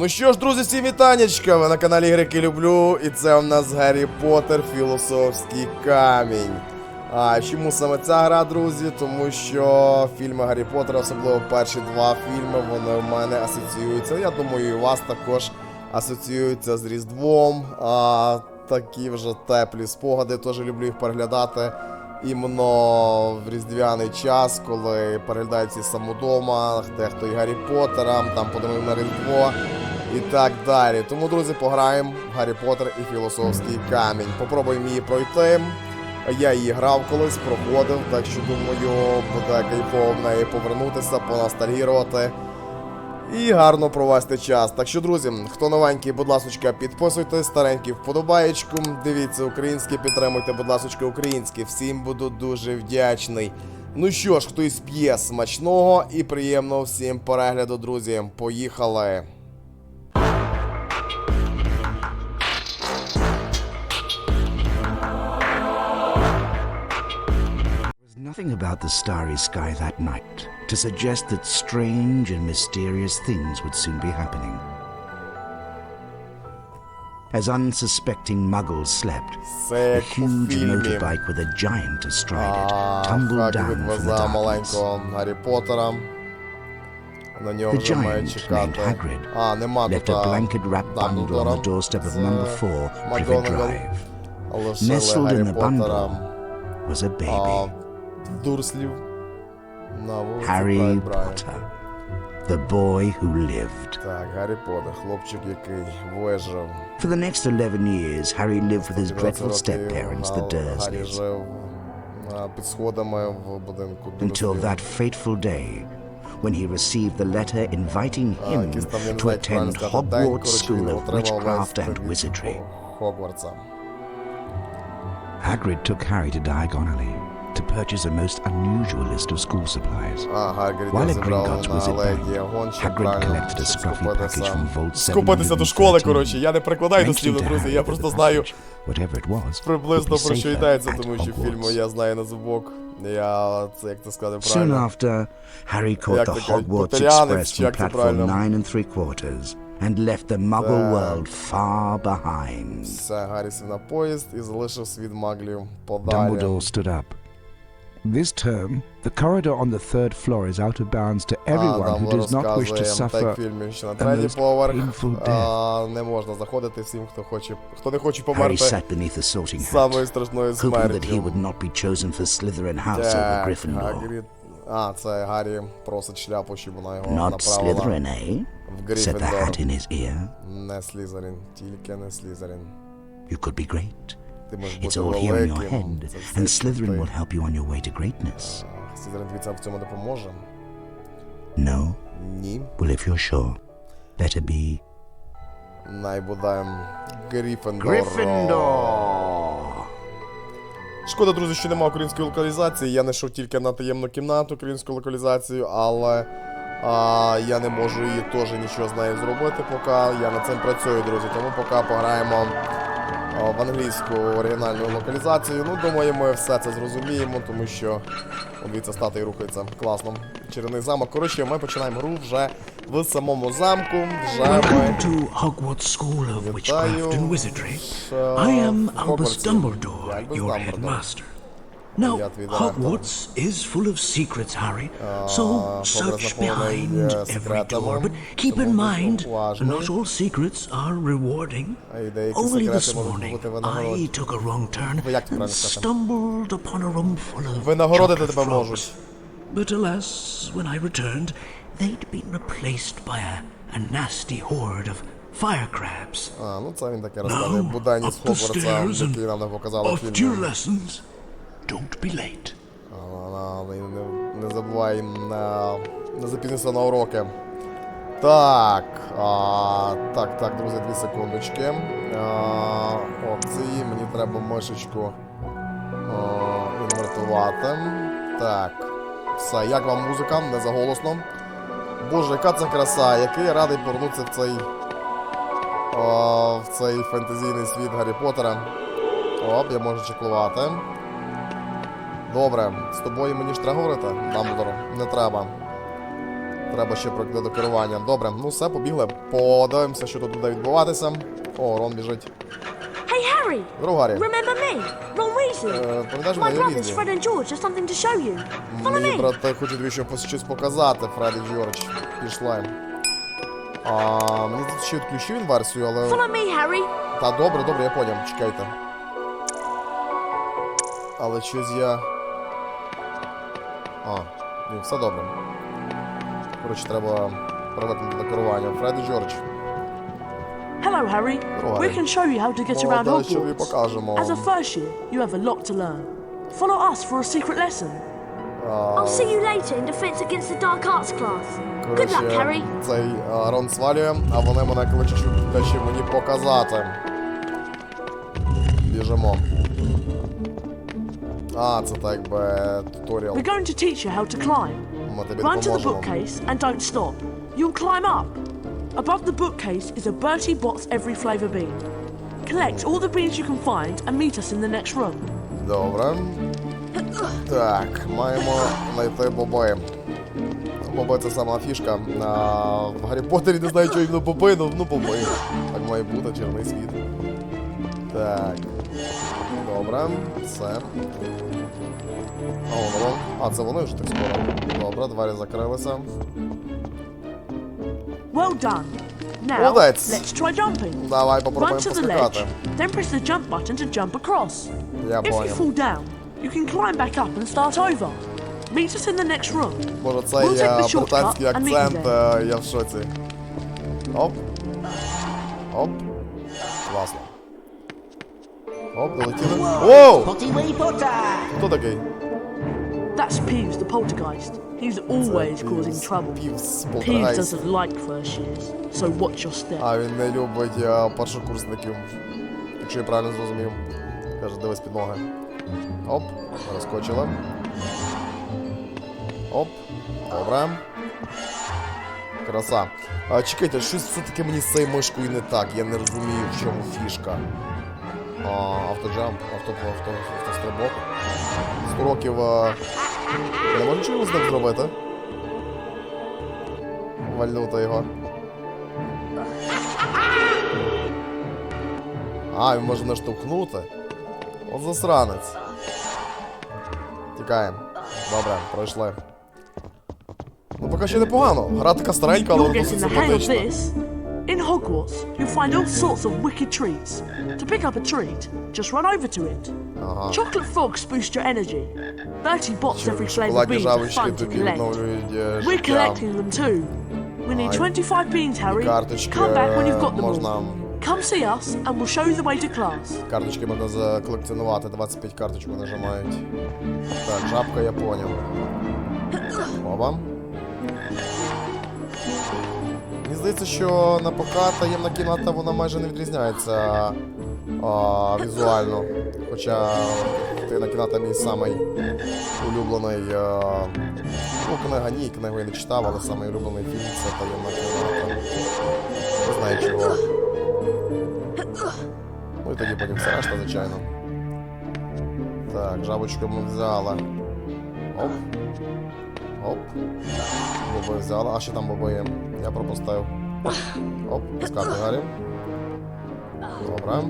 Ну що ж, друзі, всім вітанечка! Ви на каналі Грики Люблю, і це у нас Гаррі Поттер Філософський камінь. А чому саме ця гра, друзі? Тому що фільми Гаррі Поттера, особливо перші два фільми, вони в мене асоціюються. Я думаю, і у вас також асоціюються з Різдвом. А такі вже теплі спогади, теж люблю їх переглядати. Іменно в різдвяний час, коли переглядають всі самодома, дехто і Гаррі Поттера, там подарунок на Різдво і так далі. Тому, друзі, пограємо в Гаррі Поттер і Філософський камінь. Попробуємо її пройти. Я її грав колись, проходив, так що думаю, буде кайфово в неї повернутися, поностальгірувати і гарно провести час. Так що, друзі, хто новенький, будь ласочка, підписуйтесь, старенький вподобаєчку. Дивіться українське, підтримуйте, будь ласочка, українське. Всім буду дуже вдячний. Ну що ж, хтось п'є смачного і приємного всім перегляду, друзі. Поїхали! nothing about the starry sky that night to suggest that strange and mysterious things would soon be happening. As unsuspecting muggles slept, a huge motorbike with a giant astride it tumbled down from the darkness. The giant, named Hagrid, left a blanket-wrapped bundle on the doorstep of number 4 Privet Drive. Nestled in the bundle was a baby. Дурслів. На вулиці Harry Прайд Брайан. Potter, the boy who lived. Так, Гаррі Поттер, хлопчик, який вижив. For the next 11 years, Harry lived with his 20 dreadful років step-parents, the Гал- Гаррі Dursleys, жив а, під сходами в будинку until Дурслів. that fateful day when he received the letter inviting А, him якийсь там, я не to знаю, як правильно attend сказати, день, Hogwarts коротше, він School of отримав Witchcraft лист and від Wizardry. Хогвартса. Hagrid took Harry to Diagon Alley to purchase a most unusual list of school supplies. А, Гаррі While at зібрав Gringotts на Wizard алеї Bank, гонщик, Hagrid правильно, collected a щоб scruffy скупитися. package from Vault Скупитися до школи, 713. коротше, я не перекладаю Mentioned дослівно, to друзі, Harry я that просто the знаю package, whatever it was, would приблизно be про що safer йдеться, at тому що фільму Hogwarts. я знаю на зубок. Я, це як ти сказав Soon правильно. after, Harry caught Як the то кажуть, Hogwarts потаріанець, Express чи from як це platform правильно? 9 and 3 quarters and left the Muggle Так. world far behind. Все, Гаррі сів на поїзд і залишив світ маглів подалі. Dumbledore stood up. This term, the corridor on the third floor is out of bounds to everyone who Дамблдор does not wish to розказує, так suffer. в фільмі, що на a третій most поверх painful а, не можна заходити всім, хто хоче, хто не хоче Harry померти sat beneath the sorting hat, самою страшною hoping that he смертю. would not be chosen for Slytherin House over Так, Gryffindor. Хагрід. А, це Гаррі просить шляпу, щоб вона його Not направила Slytherin, eh? в said the hat Гриффіндор. in his ear. Не Слізерін, тільки не Слізерін. You could be great. It's all here in your head, and Slytherin will help you on your way to greatness. No? Well, if you're sure, better be Гриффіндор. Шкода, друзі, що немає української локалізації. Я знайшов тільки на таємну кімнату українську локалізацію, але а, я не можу її теж нічого з нею зробити, поки я над цим працюю, друзі. Тому поки пограємо в англійську оригінальну локалізацію. Ну, думаю, ми все це зрозуміємо, тому що о, дивіться, статуї рухається класно. Черний замок. Коротше, ми починаємо гру вже в самому замку. Вже ми. Вітаю. to Hogwarts School of Now, Hogwarts is full of secrets, Harry, so search behind every door. But keep in mind, not all secrets are rewarding. Only this morning, I took a wrong turn and stumbled upon a room full of Винагородити chocolate тебе можуть. frogs. But alas, when I returned, they'd been replaced by a, a nasty horde of fire crabs. А, ну це він таке розказує Now, буденність up the Хогвартса, stairs який нам не показали в Off to your фільмі. lessons. Don't be late. Не, забувай не, не запізнися на уроки. Так, а, так, так, друзі, дві секундочки. А, опції, мені треба мишечку а, інвертувати. Так. Все, як вам музика? Не заголосно. Боже, яка це краса, який радий повернутися в цей. а, в цей фентезійний світ Гаррі Поттера. Оп, я можу чеклувати. Добре, з тобою мені ж треба говорити, Дамблдор? Не треба. Треба ще пройти до керування. Добре, ну все, побігли. Подивимося, що тут буде відбуватися. О, Рон біжить. Hey, Harry! Здорово, Гаррі. Remember me? Ron Weasley? Е, Пам'ятаєш My мене brothers, Різні? Fred and George, have something to show you. Follow Мої me. брати хочуть тобі ще пос- щось показати, Фред і Джордж. Пішла. А, мені тут ще відключив інверсію, але. Follow me, Harry. Та добре, добре, я поняв, чекайте. Але щось я. А, ні, все добре. Коротше, треба привикнути до керування. Фред і Джордж. Hello, Harry. Hello, We can show you how to get Ну, around Hogwarts. покажемо. As a first year, you have a lot to learn. Follow us for a secret lesson. I'll see you later in Defense Against the Dark Arts class. Good luck, Harry. Цей Рон свалює, а вони мене кличуть, дещо мені показати. Біжимо. А, це так би туторіал. We're going to teach you how to climb. Ми тобі Run to the допоможемо. bookcase and don't stop. You'll climb up. Above the bookcase is a Bertie Bott's every flavour bean. Collect all the beans you can find and meet us in the next room. Добре. Так, маємо знайти боби. Боби це сама фішка. А, в Гаррі Поттері не знаю, що іменно боби, ну, ну боби. Так має бути, чорний світ. Так. Добре, все. А, воно. А, це вони вже так скоро. Добре, двері закрилися. Well done. Now, Молодець. let's try jumping. Давай попробуємо Run to the ledge, поскакати. then press the jump button to jump across. Я If you поняв. fall down, you can climb back up and start over. Meet us in the next room. Боже, цей We'll take е, the shortcut британський and meet you акцент, е, я в шоці. Оп. Оп. Класно. Оп, долетіли. Воу! Хто такий? That's Peeves, the poltergeist. He's always causing trouble. Півс Peeves полтергайст. doesn't like first years, so watch your step. А він не любить е, першокурсників. Якщо я правильно зрозумів. Каже, дивись під ноги. Оп, розкочили. Оп. Добре. Краса. А, чекайте, щось все-таки мені з цією мишкою не так. Я не розумію, в чому фішка. Автоджамп, авто, авто, автострибок. 100 років. Я не можу нічого з ним зробити. Вальнути його. А, він може наштовхнути. От засранець. Тікаємо. Добре, пройшли. Ну, поки ще непогано. Гра така старенька, але досить симпатична. this. In Hogwarts, you'll find all sorts of wicked treats. To pick up a treat, just run over to it. Ага. Chocolate frogs boost your energy. Bertie Bott's every flavour Шоколадні beans are жабочки fun to тобі collect. відновлюють е, We're життя. collecting them too. We need Ай. 25 beans, Harry. карточки, Come back when you've got them можна- all. Come see us and we'll show you the way to class. Карточки можна заколекціонувати, 25 карточок нажимають. Так, жабка я поняв. Оба. Здається, що на ПК таємна кімната вона майже не відрізняється а, візуально. Хоча таємна кімната мій самий улюблений. А, ну, книга ні, книгу я не читав, але самий улюблений фільм це таємна кімната. Не знаю чого. Ну і тоді потім все решта, звичайно. Так, жабочку ми взяли. Оп. Оп. Боби взяли. А ще там боби є. Я пропустив. Оп, скати Гаррі. Добре.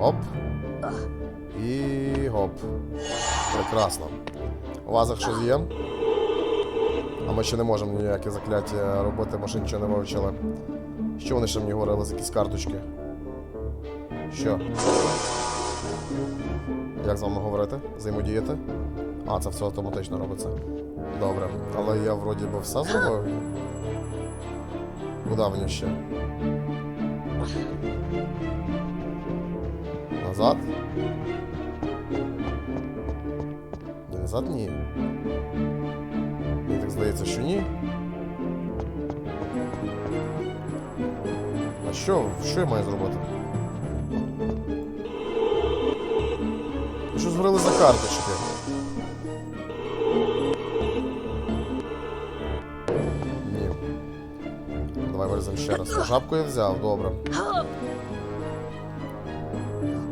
Оп. І гоп. Прекрасно. У вазах щось є. А ми ще не можемо ніякі закляття робити, ми ще нічого не вивчили. Що вони ще мені говорили за якісь карточки? Що? Як з вами говорити? Взаємодіяти? А, це все автоматично робиться. Добре. Але я вроді би все зробив. Куди мені ще? Назад? Назад ні. Мені так здається, що ні. А що? Що я маю зробити? Що згорили за карточки? Виріземо ще раз. Жабку я взяв, добре.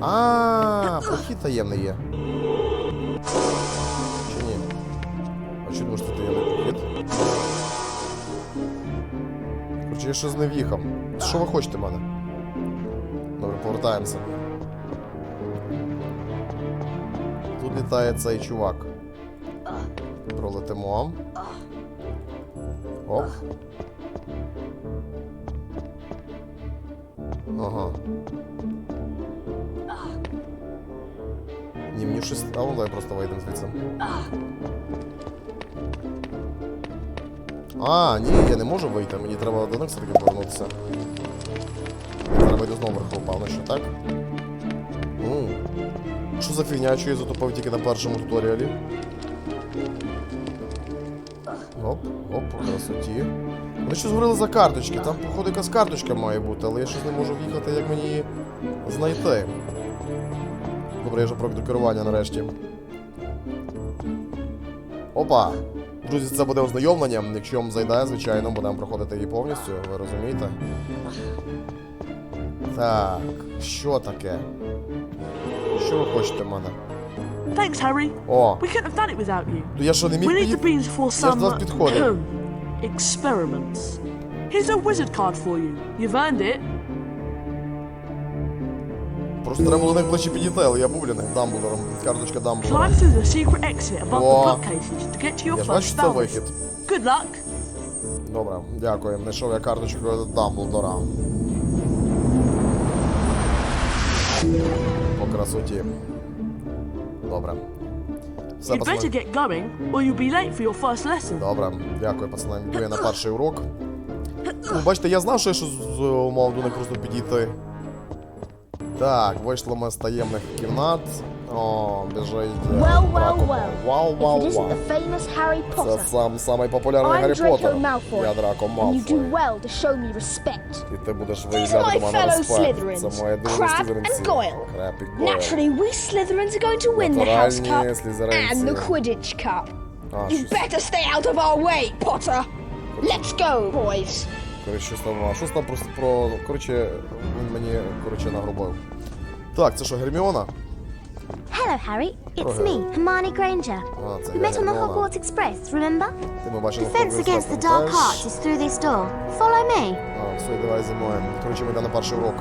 А, прохід таємний є. Чи ні? А думаєш, це таємний прохід? Чи я щось не в'їхав? Що ви хочете мене? Добре, повертаємося. Тут літає цей чувак. Пролетимо. Оп. Ага. Ні, мені щось. А давай просто вийдемо звідси. А, ні, я не можу вийти, мені треба до них все-таки повернутися. Зараз вийду знову вверху, певно, що так. Ну. Що за фігня, що я затупив тільки на першому туторіалі? Оп, оп, красоті. Вони щось говорили за карточки. Там, походу, якась карточка має бути, але я щось не можу в'їхати, як мені її знайти. Добре, я вже про до керування нарешті. Опа! Друзі, це буде ознайомлення. Якщо вам зайде, звичайно, будемо проходити її повністю, ви розумієте? Так, що таке? Що ви хочете в мене? Thanks, Harry. О, We couldn't have done it without you. то я що не міг We need the beans for Я ж до вас some підходив. Experiments. Here's a wizard card for you. You've earned it. Просто треба було до них ближче підійти, але я був для них Дамблдором. Карточка Дамблдора. Climb through the secret exit above О. the bookcases to get to your Я ж бачу, first це spell. вихід. Good luck. Добре, дякую. Знайшов я карточку Дамблдора. По красоті. Добре. Все, You'd better get going, or you'll be late for your first lesson. Добре, дякую, пацани. Йду я на перший урок. Ну, бачите, я знав, що я щось з- мав до них просто підійти. Так, вийшли ми з таємних кімнат. О, е, well, well, вау, вау. Вау, вау, Це сам самий популярний Гаррі Поттер. Я Драко Малфой. І ти будеш виявляти до респект. Це моє друзі Слизеринці. Краб і Гойл. Натуральні Слизеринці. А, You better stay out of our way, Potter. Let's go, boys. Коротше, щось там, а там просто про... Коротше, він мені, коротше, нагрубив. Так, це що, Герміона? Hello, Harry. It's Hello. me, Hermione Granger. А, це We я met on the Герміона. Hogwarts Express, remember? Ти ми бачили The fence Хогвартс against the Лестер, dark теж. arts is through this door. Follow me. А, все, давай зі мною. Коротше, ми йдемо на перший урок.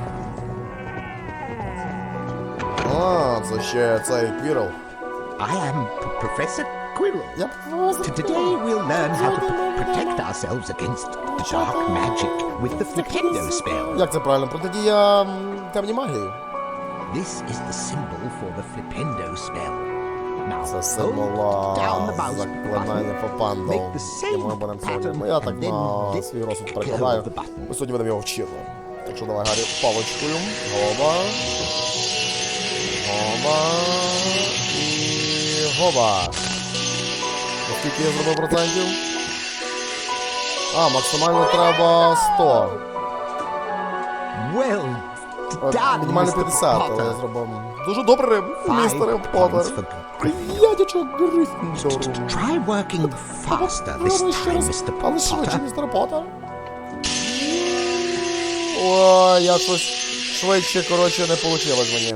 А, це ще цей Квірл. I am P- Professor Quirrell. Я T- Today we'll learn how to p- protect ourselves against dark magic with the Flipendo spell. Як це правильно? Протидія м, темній магії. This is the symbol for the Flipendo spell. Now Це hold символ down the а, mouse заклинання button, Фапандл. make the І ми same будемо сьогодні. pattern, Ну я так and then на let свій розсуд go перекладаю. of the button. Ми сьогодні будемо його вчити. Так що давай, Гаррі, паличкою. Гоба. Гоба. І гоба. Наскільки я зробив процентів? А, максимально треба 100. Well От, Мінімально Mr. 50, але я зробив дуже добре, Five містере Поттер. for Приятічок Гриффіндору. Try working faster this time, Mr. Але швидше, містер Поттер. Ой, я щось швидше, коротше, не вийшло мені.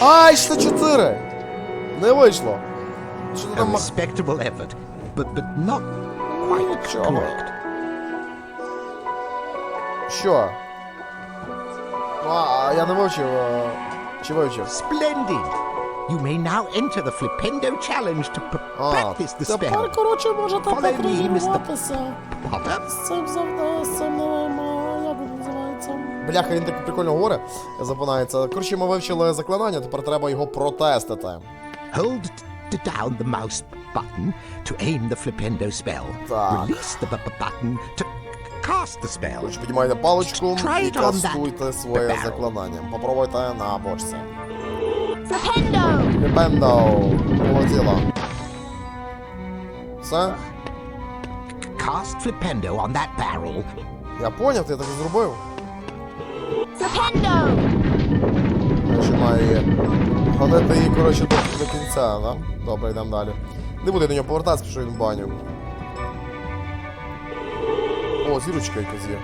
Ай, 64! Не вийшло. Що ти там? respectable effort, but but not quite correct. Що? А, я не вивчив. Чи вивчив? Splendid! You may now enter the Flipendo challenge to practice the тепер, коротше, можете потренуватися. З цим завда, з цим новим, як він називається? Бляха, він так прикольно говорить, запинається. Коротше, ми вивчили заклинання, тепер треба його протестити. Hold down the mouse button to aim the Flipendo spell. Release the button to c- cast the spell. Коротше, піднімайте паличку і it on that кастуйте своє заклинання. Попробуйте на бочці. Репендо! Полетіло. Все? Cast Flipendo on that barrel. Я поняв, ти так і зробив. Flipendo! Ще її гонити її, коротше, до, до кінця, да? Добре, йдемо далі. Не буду я до нього повертатися, що він в баню. О, зірочка якась є.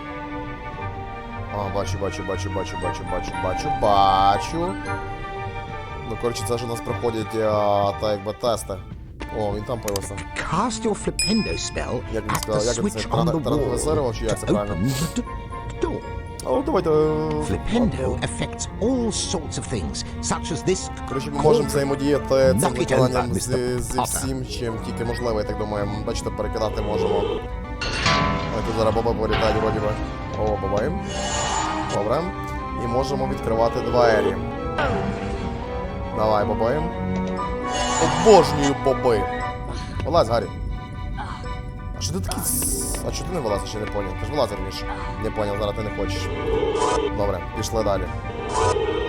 А, бачу, бачу, бачу, бачу, бачу, бачу, бачу, бачу. Ну, коротше, це ж у нас проходять а, та якби тести. О, він там появився. Cast your flipendo spell Як він at the сказав, як він це, switch on the тарантове wall дерево, чи як це to правильно? open the d- door. О, давайте. е, Flipendo affects all sorts of things, such as this. Коротше, ми можемо взаємодіяти цим Knock it виконанням over, зі, зі Potter. всім, чим тільки можливо, я так думаю. Бачите, перекидати можемо. Тут зараз баба політають, вроді би. О, бабай. Добре. І можемо відкривати двері. Давай, бабай. Обожнюю боби. Вилазь, Гаррі. А що ти такий... с- А чого ти не вилазиш, я не поняв? Ти ж вилазив раніше. Не поняв, зараз ти не хочеш. Добре, пішли далі.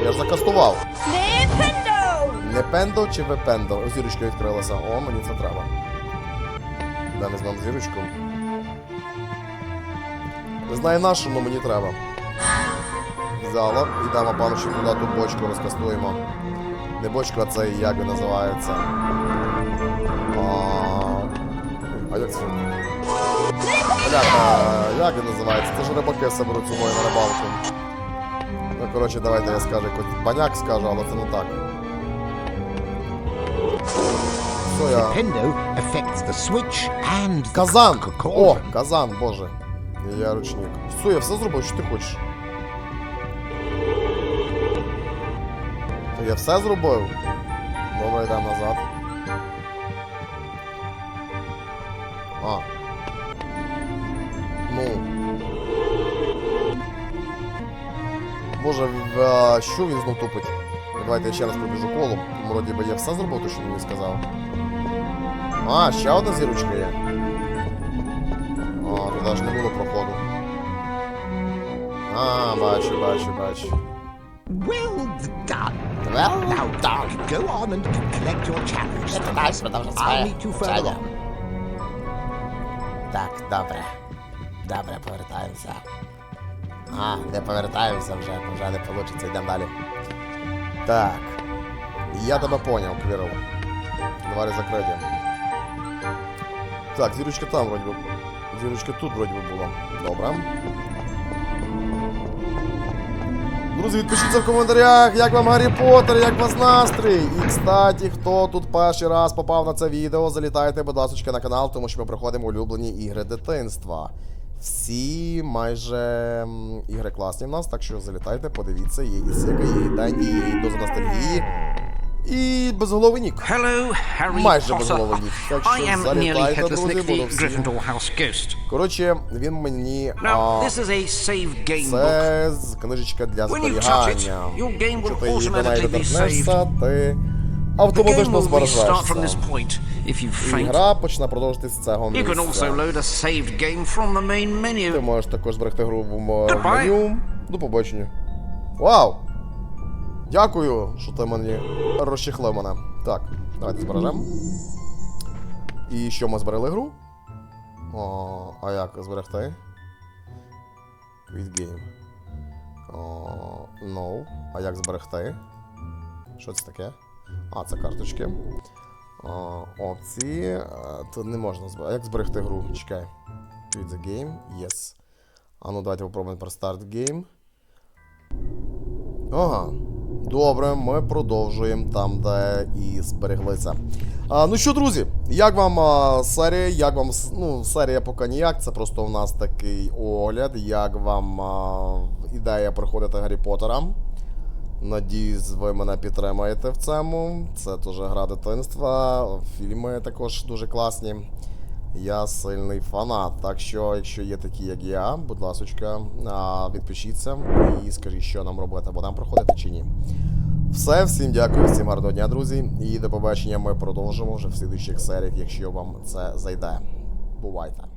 Я ж закастував. Nintendo! Не пендо чи вепендо? Зірочка відкрилася. О, мені це треба. Де ми візьмемо зірочку. Не знаю на що, але мені треба. Взяла. Йдемо, пану, ще туди ту бочку розкастуємо. Не бочку, а це як він називається. А, а як це? Бляха, як він називається? Це ж рибаки все беруть з собою на рибалку. Ну, коротше, давайте я скажу якось баняк скажу, але це не так. Що я? Affects the switch and the Казан! О, казан, боже. Я ручник. Все, я все зробив, що ти хочеш. То я все зробив. Добре, йдемо назад. А. Ну. Боже, в- а, що він знов тупить? Давайте я ще раз пробіжу колом. Вроді би я все зробив, то що він мені сказав. А, ще одна зірочка є. О, туди ж не було проходу. А, бачу, бачу, бачу. Well done. now, Dark, go on and collect your challenge. I'll meet you further on. Так, добре. Добре, повертаємося. А, не повертаємося вже, вже не вийде, йдемо далі. Так. Я тебе поняв, Квірл. Двері закриті. Так, зірочка там вроді би. Зірочка тут вроді би була. Добре. Друзі, відпишіться в коментарях, як вам Гаррі Поттер, як вас настрій. І, кстати, хто тут перший раз попав на це відео, залітайте, будь ласка, на канал, тому що ми проходимо улюблені ігри дитинства. Всі майже ігри класні в нас, так що залітайте, подивіться, є і є і Дені, є і доза ностальгії. І безголовий нік. Hello, Harry Майже Potter. безголовий нік. Так що I am nearly залітайте, headless друзі, Nick, буду the всім. Gryffindor House Ghost. Коротше, він мені. Now, а, this is a save game book. Це з- книжечка для When you touch it, зберігання. your game will Якщо ти її automatically be доторкнешся, ти The game автоматично will restart from this збережешся. point if you І faint. гра почне продовжити з цього You can also місця. load a saved game from the main Ти menu. можеш також зберегти гру в м- Goodbye. меню. До побачення. Вау! Дякую, що ти мені розчехлив мене. Так, давайте збережемо. І що ми зберегли гру? О, а як зберегти? Quit game. О, no. А як зберегти? Що це таке? А, це карточки. О, опції. Е, Тут не можна зберегти. А як зберегти гру? Чекай. Quit the game. Yes. А ну давайте попробуємо про старт game. Ага. Добре, ми продовжуємо там, де і збереглися. А, ну що, друзі, як вам а, серія? Як вам ну, серія поки ніяк, це просто у нас такий огляд. Як вам а, ідея проходити Гаррі Поттера? Надіюсь, ви мене підтримаєте в цьому. Це теж гра дитинства. Фільми також дуже класні. Я сильний фанат. Так що, якщо є такі, як я, будь ласочка, відпишіться і скажіть, що нам робити, або нам проходити чи ні. Все, всім дякую, всім гарного дня, друзі. І до побачення ми продовжимо вже в слідуючих серіях, якщо вам це зайде. Бувайте!